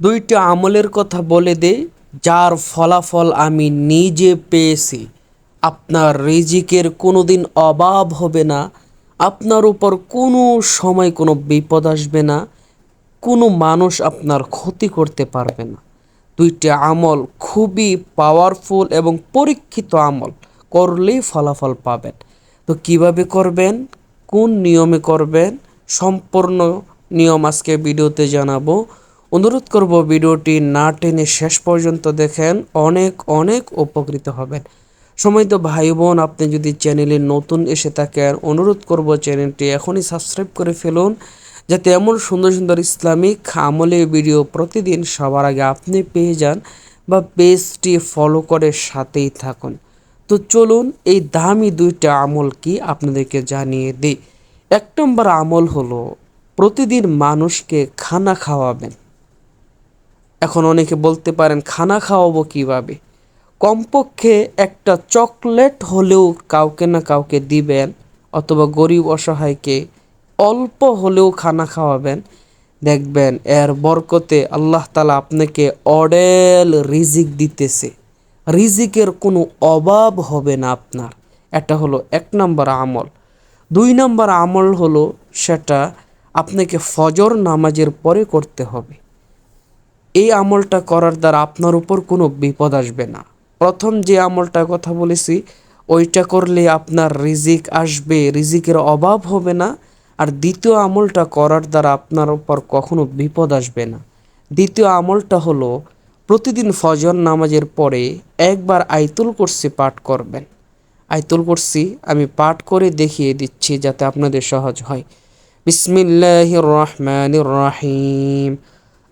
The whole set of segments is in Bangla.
দুইটা আমলের কথা বলে দে, যার ফলাফল আমি নিজে পেয়েছি। আপনার রিজিকের কোনো দিন অভাব হবে না, আপনার উপর কোনো সময় কোনো বিপদ আসবে না, কোনো মানুষ আপনার ক্ষতি করতে পারবে না। দুইটা আমল খুবই পাওয়ারফুল এবং পরীক্ষিত আমল, করলেই ফলাফল পাবেন। তো কীভাবে করবেন? কোন নিয়মে করবেন? সম্পূর্ণ নিয়ম আজকে ভিডিওতে জানাব। অনুরোধ করব ভিডিওটি না টেনে শেষ পর্যন্ত দেখেন, অনেক অনেক উপকৃত হবেন। সময় তো ভাই বোন আপনি যদি চ্যানেলে নতুন এসে থাকেন, অনুরোধ করব চ্যানেলটি এখনই সাবস্ক্রাইব করে ফেলুন, যাতে এমন সুন্দর সুন্দর ইসলামিক আমলের ভিডিও প্রতিদিন সবার আগে আপনি পেয়ে যান বা পেজটি ফলো করে সাথেই থাকুন। তো চলুন এই দামি দুইটা আমল কি আপনাদেরকে জানিয়ে দিই। এক নম্বর আমল হলো, প্রতিদিন মানুষকে খানা খাওয়াবেন। এখন অনেকে বলতে পারেন, খানা খাওয়াবো কীভাবে? কমপক্ষে একটা চকলেট হলেও কাউকে না কাউকে দিবেন অথবা গরিব অসহায়কে অল্প হলেও খানা খাওয়াবেন। দেখবেন এর বরকতে আল্লাহ তালা আপনাকে অডেল রিজিক দিতেছে। রিজিকের কোনো অভাব হবে না আপনার। এটা হলো এক নম্বর আমল। দুই নম্বর আমল হলো সেটা আপনাকে ফজর নামাজের পরে করতে হবে। এই আমলটা করার দ্বারা আপনার উপর কোনো বিপদ আসবে না। প্রথম যে আমলটার কথা বলেছি, ওইটা করলে আপনার রিজিক আসবে, রিজিকের অভাব হবে না। আর দ্বিতীয় আমলটা করার দ্বারা আপনার উপর কখনো বিপদ আসবে না। দ্বিতীয় আমলটা হলো, প্রতিদিন ফজর নামাজের পরে একবার আইতুল কুরসি পাঠ করবেন। আইতুল কুরসি আমি পাঠ করে দেখিয়ে দিচ্ছি যাতে আপনাদের সহজ হয়। বিসমিল্লাহ রহমান রাহিম।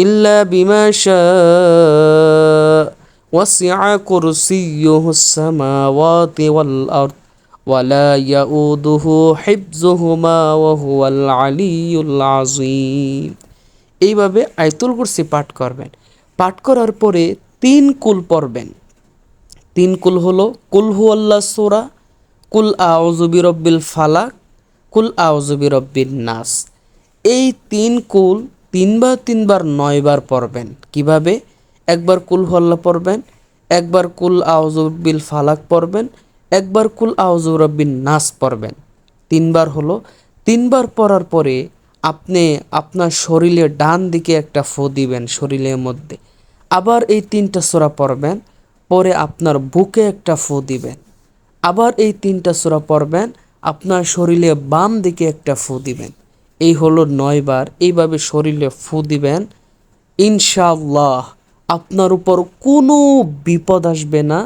إلا بما شاء وسع كرسيه السماوات والأرض ولا يؤوده حفظهما وهو العلي العظيم এইভাবে আয়তুল কুরসি পাঠ করবেন পাঠ করার পরে তিন কুল পড়বেন তিন কুল হলো কুল হু আল্লাহ সোরা কুল আউজুবি রব্বিল ফালাক কুল আউজুবি রব্বিল নাস এই তিন কুল তিনবার তিনবার, নয়বার পড়বেন। কীভাবে? একবার কুল হল্লা পড়বেন, একবার কুল আউজুবিল ফালাক পড়বেন, একবার কুল আউজুরব্বিন নাস পড়বেন। তিনবার হলো, তিনবার পড়ার পরে আপনি আপনার শরীরে ডান দিকে একটা ফো দিবেন শরীরের মধ্যে। আবার এই তিনটা সোরা পড়বেন, পরে আপনার বুকে একটা ফু দিবেন। আবার এই তিনটা সোরা পড়বেন, আপনার শরীরে বাম দিকে একটা ফু দিবেন। এই হলো নয়বার এইভাবে শরীরে ফু দিবেন। ইনশাল্লাহ আপনার উপর কোনো বিপদ আসবে না।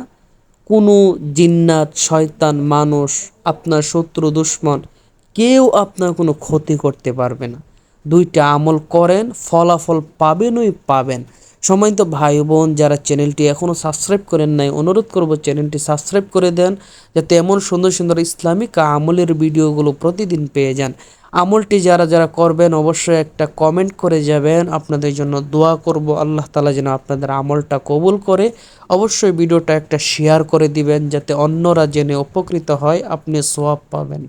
কোনো জিন্নাত, শয়তান, মানুষ, আপনার শত্রু, দুশ্মন, কেউ আপনার কোনো ক্ষতি করতে পারবে না। দুইটা আমল করেন, ফলাফল পাবেনই পাবেন। সময়ত ভাই বোন, যারা চ্যানেলটি এখনও সাবস্ক্রাইব করেন নাই, অনুরোধ করব চ্যানেলটি সাবস্ক্রাইব করে দেন, যাতে এমন সুন্দর সুন্দর ইসলামিক আমলের ভিডিওগুলো প্রতিদিন পেয়ে যান। আমলটি যারা যারা করবেন, অবশ্যই একটা কমেন্ট করে যাবেন। আপনাদের জন্য দোয়া করব, আল্লাহ তালা যেন আপনাদের আমলটা কবুল করে। অবশ্যই ভিডিওটা একটা শেয়ার করে দিবেন, যাতে অন্যরা জেনে উপকৃত হয়, আপনি সোয়াব পাবেন।